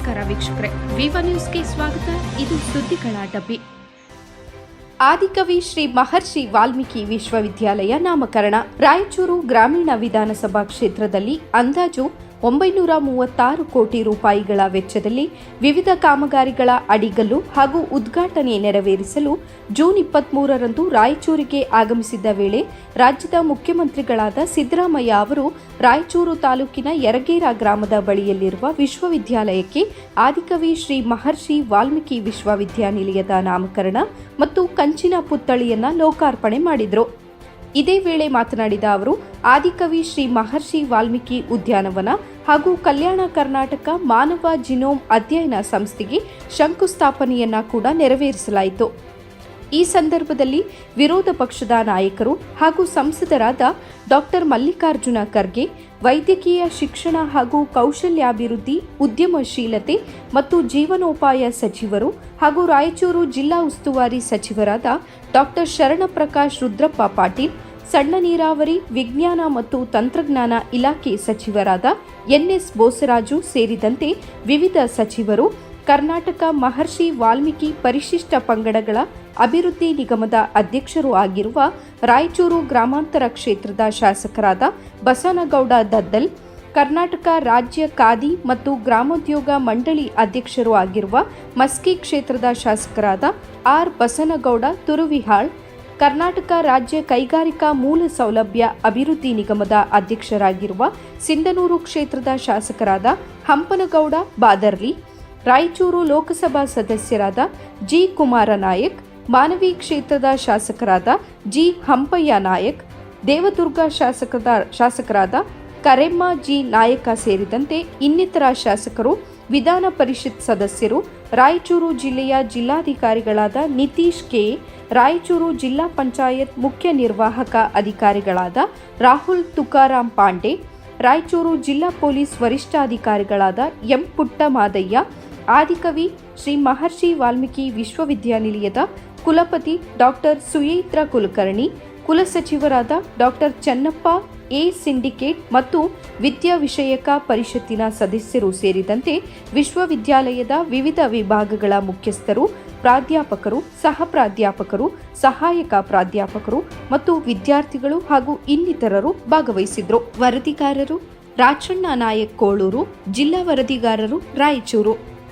ನಮಸ್ಕಾರ ವೀಕ್ಷಕರೇ. ವಿವ ನ್ಯೂಸ್ಗೆ ಸ್ವಾಗತ. ಇದು ಸುದ್ದಿಗಳ ಡಬ್ಬಿ. ಆದಿಕವಿ ಶ್ರೀ ಮಹರ್ಷಿ ವಾಲ್ಮೀಕಿ ವಿಶ್ವವಿದ್ಯಾಲಯ ನಾಮಕರಣ. ರಾಯಚೂರು ಗ್ರಾಮೀಣ ವಿಧಾನಸಭಾ ಕ್ಷೇತ್ರದಲ್ಲಿ ಅಂದಾಜು ಒಂಬೈನೂರ ಮೂವತ್ತಾರು ಕೋಟಿ ರೂಪಾಯಿಗಳ ವೆಚ್ಚದಲ್ಲಿ ವಿವಿಧ ಕಾಮಗಾರಿಗಳ ಅಡಿಗಲ್ಲು ಹಾಗೂ ಉದ್ಘಾಟನೆ ನೆರವೇರಿಸಲು ಜೂನ್ ಇಪ್ಪತ್ಮೂರರಂದು ರಾಯಚೂರಿಗೆ ಆಗಮಿಸಿದ್ದ ವೇಳೆ ರಾಜ್ಯದ ಮುಖ್ಯಮಂತ್ರಿಗಳಾದ ಸಿದ್ದರಾಮಯ್ಯ ಅವರು ರಾಯಚೂರು ತಾಲೂಕಿನ ಯರಗೇರ ಗ್ರಾಮದ ಬಳಿಯಲ್ಲಿರುವ ವಿಶ್ವವಿದ್ಯಾಲಯಕ್ಕೆ ಆದಿಕವಿ ಶ್ರೀ ಮಹರ್ಷಿ ವಾಲ್ಮೀಕಿ ವಿಶ್ವವಿದ್ಯಾನಿಲಯದ ನಾಮಕರಣ ಮತ್ತು ಕಂಚಿನ ಪುತ್ಥಳಿಯನ್ನು ಲೋಕಾರ್ಪಣೆ ಮಾಡಿದರು. ಇದೇ ವೇಳೆ ಮಾತನಾಡಿದ ಅವರು, ಆದಿಕವಿ ಶ್ರೀ ಮಹರ್ಷಿ ವಾಲ್ಮೀಕಿ ಉದ್ಯಾನವನ ಹಾಗೂ ಕಲ್ಯಾಣ ಕರ್ನಾಟಕ ಮಾನವ ಜಿನೋಮ್ ಅಧ್ಯಯನ ಸಂಸ್ಥೆಗೆ ಶಂಕುಸ್ಥಾಪನೆಯನ್ನ ಕೂಡ ನೆರವೇರಿಸಲಾಯಿತು. ಈ ಸಂದರ್ಭದಲ್ಲಿ ವಿರೋಧ ಪಕ್ಷದ ನಾಯಕರು ಹಾಗೂ ಸಂಸದರಾದ ಡಾಕ್ಟರ್ ಮಲ್ಲಿಕಾರ್ಜುನ ಖರ್ಗೆ, ವೈದ್ಯಕೀಯ ಶಿಕ್ಷಣ ಹಾಗೂ ಕೌಶಲ್ಯಾಭಿವೃದ್ಧಿ, ಉದ್ಯಮಶೀಲತೆ ಮತ್ತು ಜೀವನೋಪಾಯ ಸಚಿವರು ಹಾಗೂ ರಾಯಚೂರು ಜಿಲ್ಲಾ ಉಸ್ತುವಾರಿ ಸಚಿವರಾದ ಡಾಕ್ಟರ್ ಶರಣಪ್ರಕಾಶ್ ರುದ್ರಪ್ಪ ಪಾಟೀಲ್ ಸಣ್ಣ ನೀರಾವರಿ, ವಿಜ್ಞಾನ ಮತ್ತು ತಂತ್ರಜ್ಞಾನ ಇಲಾಖೆ ಸಚಿವರಾದ ಎನ್ಎಸ್ ಬೋಸರಾಜು ಸೇರಿದಂತೆ ವಿವಿಧ ಸಚಿವರು, ಕರ್ನಾಟಕ ಮಹರ್ಷಿ ವಾಲ್ಮೀಕಿ ಪರಿಶಿಷ್ಟ ಪಂಗಡಗಳ ಅಭಿವೃದ್ಧಿ ನಿಗಮದ ಅಧ್ಯಕ್ಷರೂ ಆಗಿರುವ ರಾಯಚೂರು ಗ್ರಾಮಾಂತರ ಕ್ಷೇತ್ರದ ಶಾಸಕರಾದ ಬಸನಗೌಡ ದದ್ದಲ್, ಕರ್ನಾಟಕ ರಾಜ್ಯ ಖಾದಿ ಮತ್ತು ಗ್ರಾಮೋದ್ಯೋಗ ಮಂಡಳಿ ಅಧ್ಯಕ್ಷರೂ ಆಗಿರುವ ಮಸ್ಕಿ ಕ್ಷೇತ್ರದ ಶಾಸಕರಾದ ಆರ್ ಬಸನಗೌಡ ತುರುವಿಹಾಳ್ ಕರ್ನಾಟಕ ರಾಜ್ಯ ಕೈಗಾರಿಕಾ ಮೂಲ ಸೌಲಭ್ಯ ಅಭಿವೃದ್ಧಿ ನಿಗಮದ ಅಧ್ಯಕ್ಷರಾಗಿರುವ ಸಿಂಧನೂರು ಕ್ಷೇತ್ರದ ಶಾಸಕರಾದ ಹಂಪನಗೌಡ ಬಾದರ್ಲಿ, ರಾಯಚೂರು ಲೋಕಸಭಾ ಸದಸ್ಯರಾದ ಜಿ ಕುಮಾರ ನಾಯಕ್, ಮಾನವಿ ಕ್ಷೇತ್ರದ ಶಾಸಕರಾದ ಜಿ ಹಂಪಯ್ಯ ನಾಯಕ್, ದೇವದುರ್ಗ ಶಾಸಕದ ಶಾಸಕರಾದ ಕರೆಮ್ಮ ಜಿ ನಾಯಕ ಸೇರಿದಂತೆ ಇನ್ನಿತರ ಶಾಸಕರು ವಿಧಾನ ಪರಿಷತ್ ಸದಸ್ಯರು ರಾಯಚೂರು ಜಿಲ್ಲೆಯ ಜಿಲ್ಲಾಧಿಕಾರಿಗಳಾದ ನಿತೀಶ್ ಕೆ, ರಾಯಚೂರು ಜಿಲ್ಲಾ ಪಂಚಾಯತ್ ಮುಖ್ಯ ನಿರ್ವಾಹಕ ಅಧಿಕಾರಿಗಳಾದ ರಾಹುಲ್ ತುಕಾರಾಂ ಪಾಂಡೆ, ರಾಯಚೂರು ಜಿಲ್ಲಾ ಪೊಲೀಸ್ ವರಿಷ್ಠಾಧಿಕಾರಿಗಳಾದ ಎಂ ಪುಟ್ಟಮಾದಯ್ಯ, ಆದಿಕವಿ ಶ್ರೀ ಮಹರ್ಷಿ ವಾಲ್ಮೀಕಿ ವಿಶ್ವವಿದ್ಯಾನಿಲಯದ ಕುಲಪತಿ ಡಾಕ್ಟರ್ ಸುಯೇತ್ರ ಕುಲಕರ್ಣಿ ಕುಲಸಚಿವರಾದ ಡಾಕ್ಟರ್ ಚನ್ನಪ್ಪ ಎ ಸಿಂಡಿಕೇಟ್ ಮತ್ತು ವಿದ್ಯಾ ವಿಷಯಕ ಪರಿಷತ್ತಿನ ಸದಸ್ಯರು ಸೇರಿದಂತೆ ವಿಶ್ವವಿದ್ಯಾಲಯದ ವಿವಿಧ ವಿಭಾಗಗಳ ಮುಖ್ಯಸ್ಥರು, ಪ್ರಾಧ್ಯಾಪಕರು ಸಹ ಪ್ರಾಧ್ಯಾಪಕರು ಸಹಾಯಕ ಪ್ರಾಧ್ಯಾಪಕರು ಮತ್ತು ವಿದ್ಯಾರ್ಥಿಗಳು ಹಾಗೂ ಇನ್ನಿತರರು ಭಾಗವಹಿಸಿದ್ರು. ವರದಿಗಾರರು ರಾಚಣ್ಣ ನಾಯಕ್ ಕೋಳೂರು, ಜಿಲ್ಲಾ ವರದಿಗಾರರು ರಾಯಚೂರು.